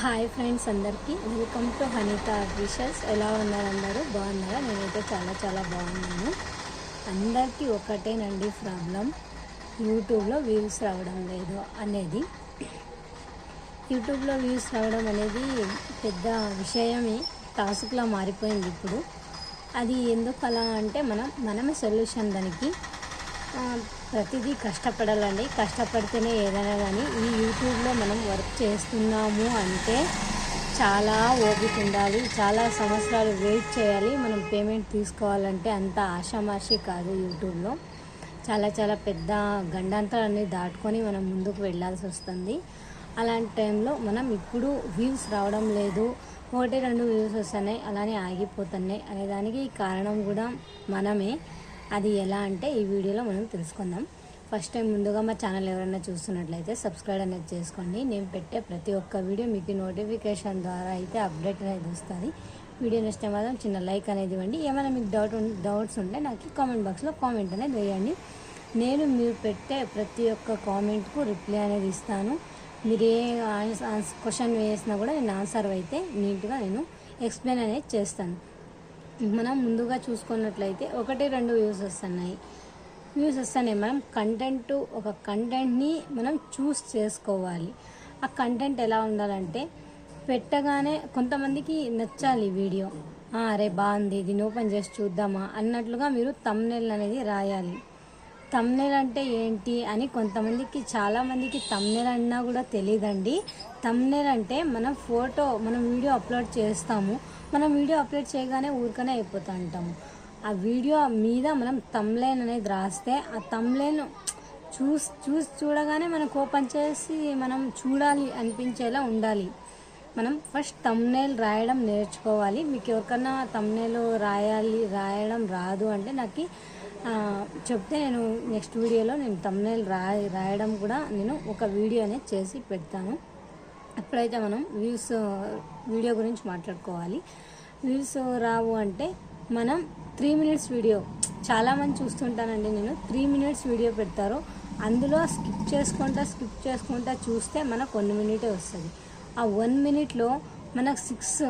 Hi friends అందరికీ. Welcome to Haneetha officials ఎలా ఉన్నారు అందరూ? బాగున్నారా? నేనైతే చాలా చాలా బాగున్నాను. అందరికీ ఒకటేనండి ప్రాబ్లం. యూట్యూబ్లో వ్యూస్ రావడం లేదు అనేది. యూట్యూబ్లో వ్యూస్ రావడం అనేది పెద్ద విషయమే టాస్క్లా మారిపోయింది ఇప్పుడు. అది ఎందుకు అలా అంటే మనం మనమే సొల్యూషన్ దానికి ప్రతిదీ కష్టపడాలండి. కష్టపడితేనే ఏదైనా కానీ ఈ యూట్యూబ్లో మనం వర్క్ చేస్తున్నాము అంటే చాలా ఓపిక ఉండాలి. చాలా సంవత్సరాలు వెయిట్ చేయాలి. మనం పేమెంట్ తీసుకోవాలంటే అంత ఆషామాషి కాదు యూట్యూబ్లో. చాలా చాలా పెద్ద గండాంతరాన్ని దాటుకొని మనం ముందుకు వెళ్ళాల్సి వస్తుంది. అలాంటి టైంలో మనం ఇప్పుడు వ్యూస్ రావడం లేదు. ఒకటి రెండు వ్యూస్ వస్తున్నాయి. అలానే ఆగిపోతున్నాయి అనే దానికి కారణం కూడా మనమే. అది ఎలా అంటే ఈ వీడియోలో మనం తెలుసుకుందాం. ఫస్ట్ టైం ముందుగా మా ఛానల్ ఎవరైనా చూస్తున్నట్లయితే సబ్స్క్రైబ్ అనేది చేసుకోండి. నేను పెట్టే ప్రతి ఒక్క వీడియో మీకు నోటిఫికేషన్ ద్వారా అయితే అప్డేట్ అనేది వస్తుంది. వీడియో నచ్చితే మాత్రం చిన్న లైక్ అనేది ఇవ్వండి. ఏమైనా మీకు డౌట్ డౌట్స్ ఉంటే నాకు కామెంట్ బాక్స్లో కామెంట్ అనేది వేయండి. నేను మీరు పెట్టే ప్రతి ఒక్క కామెంట్కు రిప్లై అనేది ఇస్తాను. మీరు ఏ క్వశ్చన్ వేసినా కూడా నేను ఆన్సర్ అయితే నీట్గా నేను ఎక్స్ప్లెయిన్ అనేది చేస్తాను. మనం ముందుగా చూసుకున్నట్లయితే ఒకటి రెండు వ్యూస్ వస్తున్నాయి. వ్యూస్ వస్తున్నాయి. మనం కంటెంట్ ఒక కంటెంట్ని మనం చూస్ చేసుకోవాలి. ఆ కంటెంట్ ఎలా ఉండాలంటే పెట్టగానే కొంతమందికి నచ్చాలి వీడియో. అరే బాగుంది దీన్ని ఓపెన్ చేసి చూద్దామా అన్నట్లుగా మీరు తమ్నెల్ అనేది రాయాలి. తమ్నెల్ అంటే ఏంటి అని కొంతమందికి చాలామందికి తమ్నెల్ అన్నా కూడా తెలియదండి తమ్నెల్ అంటే మనం ఫోటో మనం వీడియో అప్లోడ్ చేస్తాము. మనం వీడియో అప్లోడ్ చేయగానే ఊరికనే అయిపోతూ ఉంటాము ఆ వీడియో మీద మనం తమ్లైన్ అనేది రాస్తే ఆ తమ్లైన్ చూసి చూసి చూడగానే మనకు ఓపెన్ చేసి మనం చూడాలి అనిపించేలా ఉండాలి. మనం ఫస్ట్ తమ్నేల్ రాయడం నేర్చుకోవాలి. మీకు ఎవరికన్నా తమ్నేలు రాయాలి రాయడం రాదు అంటే నాకు చెప్తే నేను నెక్స్ట్ వీడియోలో నేను తమ్నైల్ రాయ రాయడం కూడా నేను ఒక వీడియో అనేది చేసి పెడతాను. ఎప్పుడైతే మనం వ్యూస్ వీడియో గురించి మాట్లాడుకోవాలి వ్యూస్ రావు అంటే మనం త్రీ మినిట్స్ వీడియో చాలామంది చూస్తుంటానండి నేను త్రీ మినిట్స్ వీడియో పెడతారు. అందులో స్కిప్ చేసుకుంటా స్కిప్ చేసుకుంటా చూస్తే మనకు వన్ మినిటే వస్తుంది. ఆ వన్ మినిట్లో మనకు సిక్స్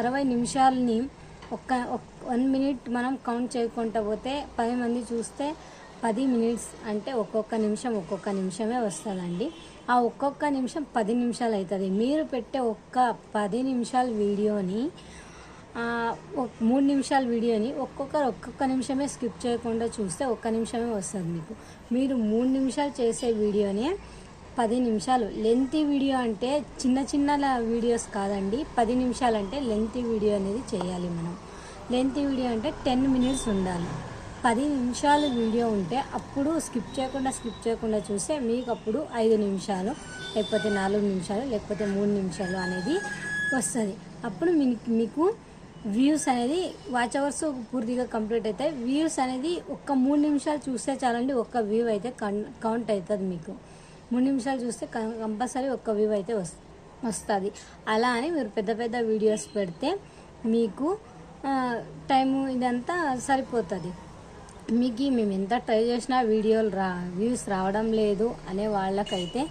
అరవై నిమిషాలని ఒక్క వన్ మినిట్ మనం కౌంట్ చేయకుండా పోతే పది మంది చూస్తే పది మినిట్స్ అంటే ఒక్కొక్క నిమిషం ఒక్కొక్క నిమిషమే వస్తుందండి. ఆ ఒక్కొక్క నిమిషం పది నిమిషాలు అవుతుంది మీరు పెట్టే ఒక్క పది నిమిషాల వీడియోని మూడు నిమిషాల వీడియోని ఒక్కొక్కరు ఒక్కొక్క నిమిషమే స్కిప్ చేయకుండా చూస్తే ఒక్క నిమిషమే వస్తుంది మీకు. మీరు మూడు నిమిషాలు చేసే వీడియోనే పది నిమిషాలు. లెంత్ వీడియో అంటే చిన్న చిన్న వీడియోస్ కాదండి. పది నిమిషాలు అంటే లెంతీ వీడియో అనేది చేయాలి మనం. లెంత్ వీడియో అంటే టెన్ మినిట్స్ ఉండాలి. పది నిమిషాలు వీడియో ఉంటే అప్పుడు స్కిప్ చేయకుండా స్కిప్ చేయకుండా చూస్తే మీకు అప్పుడు ఐదు నిమిషాలు లేకపోతే నాలుగు నిమిషాలు లేకపోతే మూడు నిమిషాలు అనేది వస్తుంది. అప్పుడు మీకు మీకు వ్యూస్ అనేది వాచ్ అవర్స్ పూర్తిగా కంప్లీట్ అవుతాయి. వ్యూస్ అనేది ఒక్క మూడు నిమిషాలు చూస్తే చాలండి ఒక్క వ్యూ అయితే కౌంట్ అవుతుంది మీకు. మూడు నిమిషాలు చూస్తే కంపల్సరీ ఒక్క వ్యూ అయితే వస్తుంది. అలా అని మీరు పెద్ద పెద్ద వీడియోస్ పెడితే మీకు టైము ఇదంతా సరిపోతుంది. మీకు మేము ఎంత ట్రై చేసినా వీడియోలు రా వ్యూస్ రావడం లేదు అనే వాళ్ళకైతే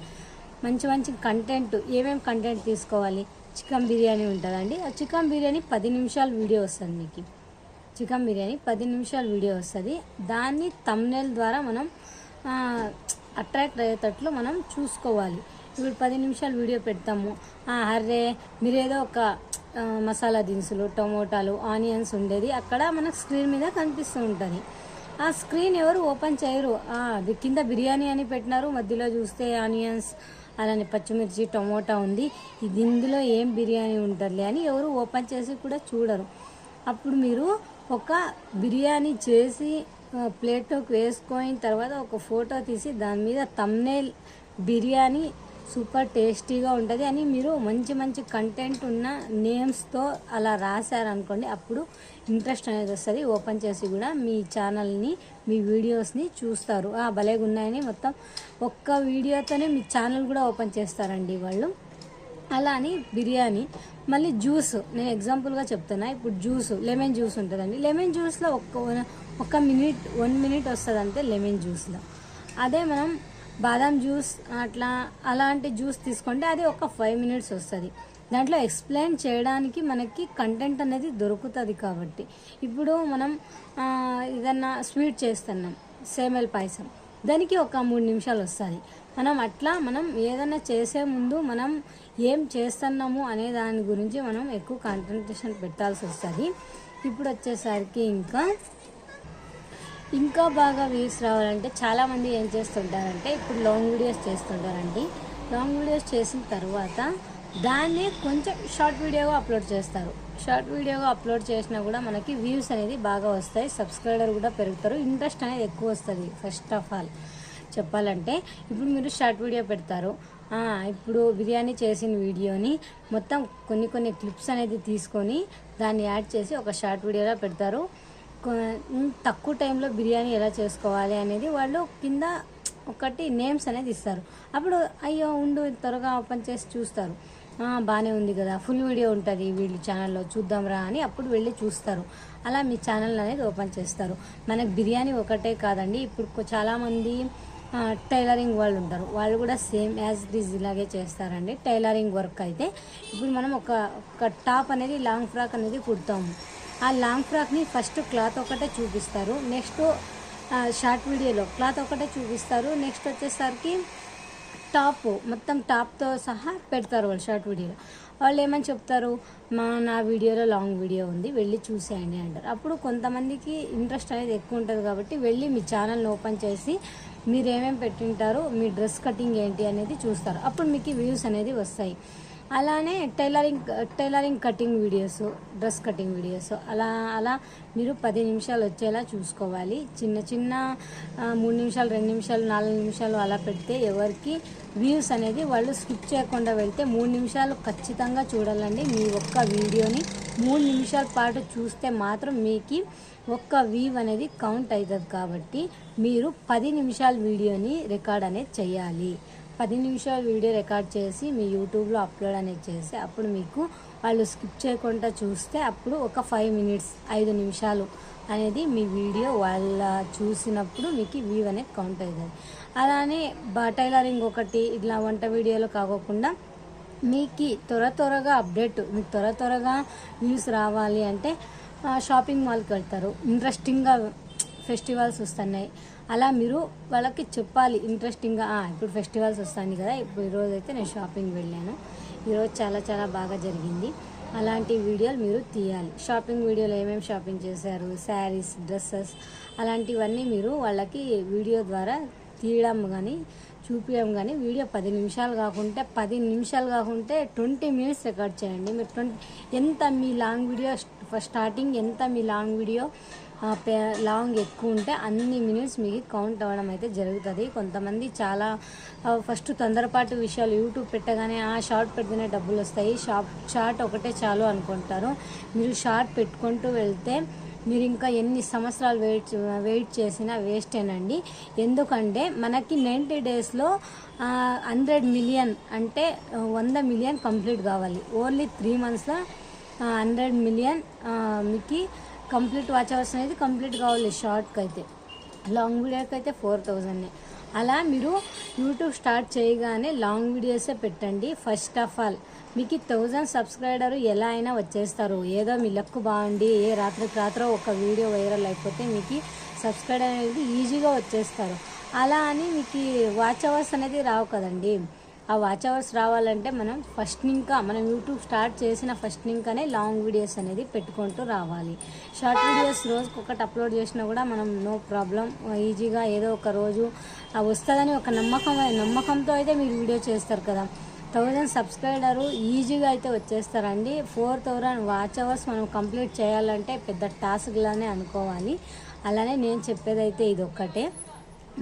మంచి మంచి కంటెంట్ ఏమేమి కంటెంట్ తీసుకోవాలి? చికెన్ బిర్యానీ ఉంటుందండి. ఆ చికెన్ బిర్యానీ పది నిమిషాలు వీడియో వస్తుంది మీకు. చికెన్ బిర్యానీ పది నిమిషాల వీడియో వస్తుంది. దాన్ని తమ్నెల్ ద్వారా మనం అట్రాక్ట్ అయ్యేటట్లు మనం చూసుకోవాలి. ఇప్పుడు పది నిమిషాలు వీడియో పెడతాము. ఆ, అర్రే మీరేదో ఒక మసాలా దినుసులు టమోటాలు ఆనియన్స్ ఉండేది అక్కడ మనకు స్క్రీన్ మీద కనిపిస్తూ ఉంటుంది. ఆ స్క్రీన్ ఎవరు ఓపెన్ చేయరు. అది కింద బిర్యానీ అని పెట్టినారు. మధ్యలో చూస్తే ఆనియన్స్ అలానే పచ్చిమిర్చి టమోటా ఉంది. ఇది ఇందులో ఏం బిర్యానీ ఉంటుందిలే అని ఎవరు ఓపెన్ చేసి కూడా చూడరు. అప్పుడు మీరు ఒక బిర్యానీ చేసి ప్లేట్లోకి వేసుకొని తర్వాత ఒక ఫోటో తీసి దాని మీద తమ్నేల్ బిర్యానీ సూపర్ టేస్టీగా ఉంటుంది అని మీరు మంచి మంచి కంటెంట్ ఉన్న నేమ్స్తో అలా రాశారనుకోండి అప్పుడు ఇంట్రెస్ట్ అనేది వస్తుంది. ఓపెన్ చేసి కూడా మీ ఛానల్ని మీ వీడియోస్ని చూస్తారు. ఆ భలేగా ఉన్నాయని మొత్తం ఒక్క వీడియోతోనే మీ ఛానల్ కూడా ఓపెన్ చేస్తారండి వాళ్ళు. అలా అని బిర్యానీ మళ్ళీ జ్యూస్ నేను ఎగ్జాంపుల్గా చెప్తున్నా. ఇప్పుడు జ్యూస్ లెమన్ జ్యూస్ ఉంటుందండి. లెమన్ జ్యూస్లో ఒక్క ఒక మినిట్ వన్ మినిట్ వస్తుంది అంతే లెమన్ జ్యూస్లో. అదే మనం బాదం జ్యూస్ అట్లా అలాంటి జ్యూస్ తీసుకుంటే అది ఒక ఫైవ్ మినిట్స్ వస్తుంది. దాంట్లో ఎక్స్ప్లెయిన్ చేయడానికి మనకి కంటెంట్ అనేది దొరుకుతుంది కాబట్టి. ఇప్పుడు మనం ఏదన్నా స్వీట్ చేస్తున్నాం సేమెల్ పాయసం. దానికి ఒక మూడు నిమిషాలు వస్తుంది. మనం అట్లా మనం ఏదైనా చేసే ముందు మనం ఏం చేస్తున్నాము అనే దాని గురించి మనం ఎక్కువ కాన్సన్ట్రేషన్ పెట్టాల్సి వస్తుంది. ఇప్పుడు వచ్చేసరికి ఇంకా ఇంకా బాగా వ్యూస్ రావాలంటే చాలామంది ఏం చేస్తుంటారంటే ఇప్పుడు లాంగ్ వీడియోస్ చేస్తుంటారండి. లాంగ్ వీడియోస్ చేసిన తర్వాత దాన్ని కొంచెం షార్ట్ వీడియోగా అప్లోడ్ చేస్తారు. షార్ట్ వీడియోగా అప్లోడ్ చేసినా కూడా మనకి వ్యూస్ అనేది బాగా వస్తాయి. సబ్స్క్రైబర్ కూడా పెరుగుతారు. ఇంట్రెస్ట్ అనేది ఎక్కువ వస్తుంది ఫస్ట్ ఆఫ్ ఆల్ చెప్పాలంటే ఇప్పుడు మీరు షార్ట్ వీడియో పెడతారు. ఇప్పుడు బిర్యానీ చేసిన వీడియోని మొత్తం కొన్ని కొన్ని క్లిప్స్ అనేది తీసుకొని దాన్ని యాడ్ చేసి ఒక షార్ట్ వీడియోలో పెడతారు. తక్కువ టైంలో బిర్యానీ ఎలా చేసుకోవాలి అనేది వాళ్ళు కింద ఒకటి నేమ్స్ అనేది ఇస్తారు. అప్పుడు అయ్యో ఉండు త్వరగా ఓపెన్ చేసి చూస్తారు. బాగానే ఉంది కదా ఫుల్ వీడియో ఉంటుంది వీళ్ళు ఛానల్లో చూద్దాంరా అని అప్పుడు వెళ్ళి చూస్తారు. అలా మీ ఛానల్ అనేది ఓపెన్ చేస్తారు. మనకు బిర్యానీ ఒకటే కాదండి ఇప్పుడు చాలామంది టైలరింగ్ వాళ్ళు ఉంటారు. వాళ్ళు కూడా సేమ్ యాజ్ ఇట్ ఈజ్ ఇలాగే చేస్తారండి టైలరింగ్ వర్క్ అయితే. ఇప్పుడు మనం ఒక ఒక టాప్ అనేది లాంగ్ ఫ్రాక్ అనేది కుడతాము. ఆ లాంగ్ ఫ్రాక్ని ఫస్ట్ క్లాత్ ఒకటే చూపిస్తారు. నెక్స్ట్ షార్ట్ వీడియోలో క్లాత్ ఒకటే చూపిస్తారు. నెక్స్ట్ వచ్చేసరికి టాప్ మొత్తం టాప్తో సహా పెడతారు వాళ్ళు షార్ట్ వీడియోలో. వాళ్ళు ఏమని చెప్తారు? మా నా వీడియోలో లాంగ్ వీడియో ఉంది వెళ్ళి చూసేయండి అంటారు. అప్పుడు కొంతమందికి ఇంట్రెస్ట్ అనేది ఎక్కువ ఉంటుంది కాబట్టి వెళ్ళి మీ ఛానల్ని ఓపెన్ చేసి మీరు ఏమేమి పెట్టింటారు మీ డ్రెస్ కటింగ్ ఏంటి అనేది చూస్తారు. అప్పుడు మీకు వ్యూస్ అనేది వస్తాయి. అలానే tailoring tailoring cutting videos dress cutting videos. అలా అలా మీరు పది నిమిషాలు వచ్చేలా చూసుకోవాలి. చిన్న చిన్న మూడు నిమిషాలు రెండు నిమిషాలు నాలుగు నిమిషాలు అలా పెడితే ఎవరికి వ్యూస్ అనేది వాళ్ళు స్కిప్ చేయకుండా వెళ్తే మూడు నిమిషాలు ఖచ్చితంగా చూడాలండి. మీ ఒక్క వీడియోని మూడు నిమిషాల పాటు చూస్తే మాత్రం మీకు ఒక్క వ్యూ అనేది కౌంట్ అవుతుంది కాబట్టి మీరు పది నిమిషాల వీడియోని రికార్డ్ అనేది చేయాలి. పది నిమిషాలు వీడియో రికార్డ్ చేసి మీ యూట్యూబ్లో అప్లోడ్ అనేది చేసి అప్పుడు మీకు వాళ్ళు స్కిప్ చేయకుండా చూస్తే అప్పుడు ఒక ఫైవ్ మినిట్స్ ఐదు నిమిషాలు అనేది మీ వీడియో వాళ్ళ చూసినప్పుడు మీకు వ్యూ అనేది కౌంట్ అవుతుంది. అలానే టైలరింగ్ ఒకటి ఇట్లా వంట వీడియోలు కాకోకుండా మీకు త్వర త్వరగా అప్డేట్ మీకు త్వర త్వరగా వ్యూస్ రావాలి అంటే షాపింగ్ మాల్కి వెళ్తారు. ఇంట్రెస్టింగ్గా ఫెస్టివల్స్ వస్తున్నాయి. అలా మీరు వాళ్ళకి చెప్పాలి ఇంట్రెస్టింగ్గా ఇప్పుడు ఫెస్టివల్స్ వస్తాయి కదా ఇప్పుడు ఈరోజు అయితే నేను షాపింగ్ వెళ్ళాను. ఈరోజు చాలా చాలా బాగా జరిగింది. అలాంటి వీడియోలు మీరు తీయాలి. షాపింగ్ వీడియోలు ఏమేమి షాపింగ్ చేశారు శారీస్ డ్రెస్సెస్ అలాంటివన్నీ మీరు వాళ్ళకి వీడియో ద్వారా తీయడం కానీ చూపించడం కానీ వీడియో పది నిమిషాలు కాకుంటే పది నిమిషాలు కాకుంటే ట్వంటీ మినిట్స్ రికార్డ్ చేయండి. మీరు ట్వంటీ ఎంత మీ లాంగ్ వీడియో స్టార్టింగ్ ఎంత మీ లాంగ్ వీడియో లాంగ్ ఎక్కువ ఉంటే అన్ని మినిట్స్ మీకు కౌంట్ అవ్వడం అయితే జరుగుతుంది. కొంతమంది చాలా ఫస్ట్ తొందరపాటు విషయాలు యూట్యూబ్ పెట్టగానే ఆ షార్ట్ పెడితేనే డబ్బులు వస్తాయి. షార్ట్ షార్ట్ ఒకటే చాలు అనుకుంటారు. మీరు షార్ట్ పెట్టుకుంటూ వెళ్తే మీరు ఇంకా ఎన్ని సంవత్సరాలు వెయిట్ వెయిట్ చేసినా వేస్టేనండి. ఎందుకంటే మనకి నైంటీ డేస్లో హండ్రెడ్ మిలియన్ అంటే వంద మిలియన్ కంప్లీట్ కావాలి. ఓన్లీ త్రీ మంత్స్లో హండ్రెడ్ మిలియన్ మీకు కంప్లీట్ వాచ్ అవర్స్ అనేది కంప్లీట్ కావాలి షార్ట్కి అయితే. లాంగ్ వీడియోకి అయితే ఫోర్ థౌజండ్. అలా మీరు యూట్యూబ్ స్టార్ట్ చేయగానే లాంగ్ వీడియోసే పెట్టండి. ఫస్ట్ ఆఫ్ ఆల్ మీకు థౌజండ్ సబ్స్క్రైబర్ ఎలా అయినా వచ్చేస్తారు. ఏదో మీ లక్ బాగుండి ఏ రాత్రికి రాత్రో ఒక వీడియో వైరల్ అయిపోతే మీకు సబ్స్క్రైబర్ అనేది ఈజీగా వచ్చేస్తారు. అలా అని మీకు వాచ్ అవర్స్ అనేది రావు కదండి. ఆ వాచ్ అవర్స్ రావాలంటే మనం ఫస్ట్ ఇంకా మనం యూట్యూబ్ స్టార్ట్ చేసిన ఫస్ట్ ఇంకానే లాంగ్ వీడియోస్ అనేది పెట్టుకుంటూ రావాలి. షార్ట్ వీడియోస్ రోజుకి ఒకటి అప్లోడ్ చేసినా కూడా మనం నో ప్రాబ్లం ఈజీగా ఏదో ఒక రోజు వస్తుందని ఒక నమ్మకం నమ్మకంతో అయితే మీరు వీడియో చేస్తారు కదా. థౌజండ్ సబ్స్క్రైబరు ఈజీగా అయితే వచ్చేస్తారండి. ఫోర్ థౌజండ్ వాచ్ అవర్స్ మనం కంప్లీట్ చేయాలంటే పెద్ద టాస్క్లానే అనుకోవాలి. అలానే నేను చెప్పేదైతే ఇది ఒక్కటే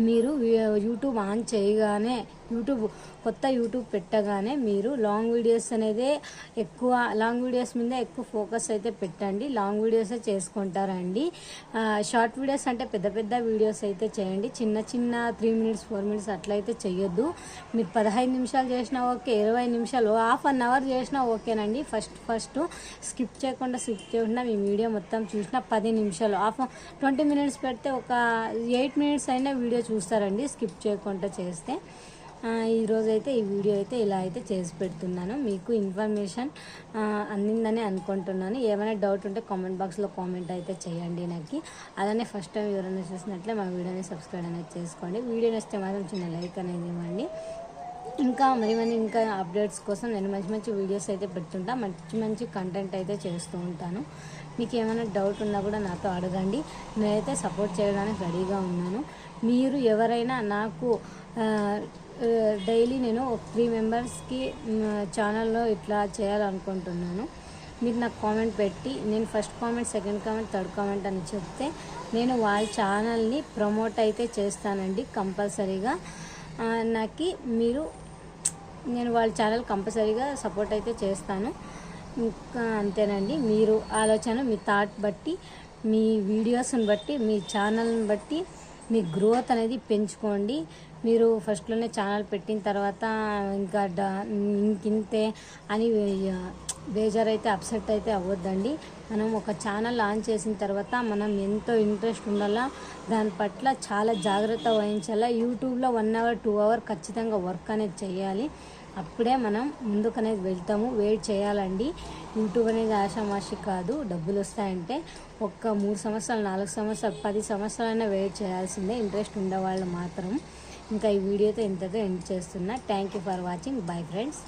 మీరు యూట్యూబ్ ఆన్ చేయగానే యూట్యూబ్ కొత్త యూట్యూబ్ పెట్టగానే మీరు లాంగ్ వీడియోస్ అనేది ఎక్కువ లాంగ్ వీడియోస్ మీద ఎక్కువ ఫోకస్ అయితే పెట్టండి. లాంగ్ వీడియోసే చేసుకుంటారండి. షార్ట్ వీడియోస్ అంటే పెద్ద పెద్ద వీడియోస్ అయితే చేయండి. చిన్న చిన్న త్రీ మినిట్స్ ఫోర్ మినిట్స్ అట్లయితే చేయొద్దు మీరు పదహైదు నిమిషాలు చేసినా ఓకే ఇరవై నిమిషాలు హాఫ్ అన్ అవర్ చేసినా ఓకేనండి. ఫస్ట్ ఫస్ట్ స్కిప్ చేయకుండా స్కిప్ చేయకుండా మీ వీడియో మొత్తం చూసినా పది నిమిషాలు హాఫ్ ట్వంటీ మినిట్స్ పెడితే ఒక ఎయిట్ మినిట్స్ అయినా వీడియో చూస్తారండి స్కిప్ చేయకుండా చేస్తే. ఈరోజైతే ఈరోజు అయితే ఈ వీడియో అయితే ఇలా అయితే చేసి పెడుతున్నాను. మీకు ఇన్ఫర్మేషన్ అందిందని అనుకుంటున్నాను. ఏమైనా డౌట్ ఉంటే కామెంట్ బాక్స్లో కామెంట్ అయితే చేయండి నాకు. అలానే ఫస్ట్ టైం ఎవరైనా చూసినట్లే మా వీడియోని సబ్స్క్రైబ్ అనేది చేసుకోండి. వీడియో నచ్చితే మాత్రం చిన్న లైక్ అనేది ఇవ్వండి. ఇంకా మరి మరి ఇంకా అప్డేట్స్ కోసం నేను మంచి మంచి వీడియోస్ అయితే పెడుతుంటా. మంచి మంచి కంటెంట్ అయితే చేస్తూ ఉంటాను. మీకు ఏమైనా డౌట్ ఉన్నా కూడా నాతో అడగండి. నేనైతే సపోర్ట్ చేయడానికి రెడీగా ఉన్నాను. మీరు ఎవరైనా నాకు డైలీ నేను త్రీ మెంబర్స్కి ఛానల్లో ఇట్లా చేయాలనుకుంటున్నాను. మీరు నాకు కామెంట్ పెట్టి నేను first comment second comment third comment అని చెప్తే నేను వాళ్ళ ఛానల్ని ప్రమోట్ అయితే చేస్తానండి కంపల్సరీగా. నాకు మీరు నేను వాళ్ళ ఛానల్ కంపల్సరీగా సపోర్ట్ అయితే చేస్తాను. ఇంకా అంతేనండి మీరు ఆలోచన మీ థాట్ బట్టి మీ వీడియోస్ని బట్టి మీ ఛానల్ని బట్టి మీ గ్రోత్ అనేది పెంచుకోండి. మీరు ఫస్ట్లోనే ఛానల్ పెట్టిన తర్వాత ఇంకా డ- ఇంకింతే అని బేజారైతే అప్సెట్ అయితే అవ్వద్దండి. మనం ఒక ఛానల్ లాంచ్ చేసిన తర్వాత మనం ఎంతో ఇంట్రెస్ట్ ఉండాలా దాని పట్ల చాలా జాగ్రత్త వహించాలా. యూట్యూబ్లో వన్ అవర్ టూ అవర్ ఖచ్చితంగా వర్క్ అనేది చేయాలి. అప్పుడే మనం ముందుకు అనేది వెళ్తాము వెయిట్ చేయాలండి. యూట్యూబ్ అనేది ఆషామాషి కాదు డబ్బులు వస్తాయంటే ఒక్క మూడు సంవత్సరాలు నాలుగు సంవత్సరాలు పది సంవత్సరాలైనా వెయిట్ చేయాల్సిందే. ఇంట్రెస్ట్ ఉండేవాళ్ళు మాత్రం. ఇంకా ఈ వీడియోతో ఇంతతో ఎండ్ చేస్తున్నా. Thank you for watching bye friends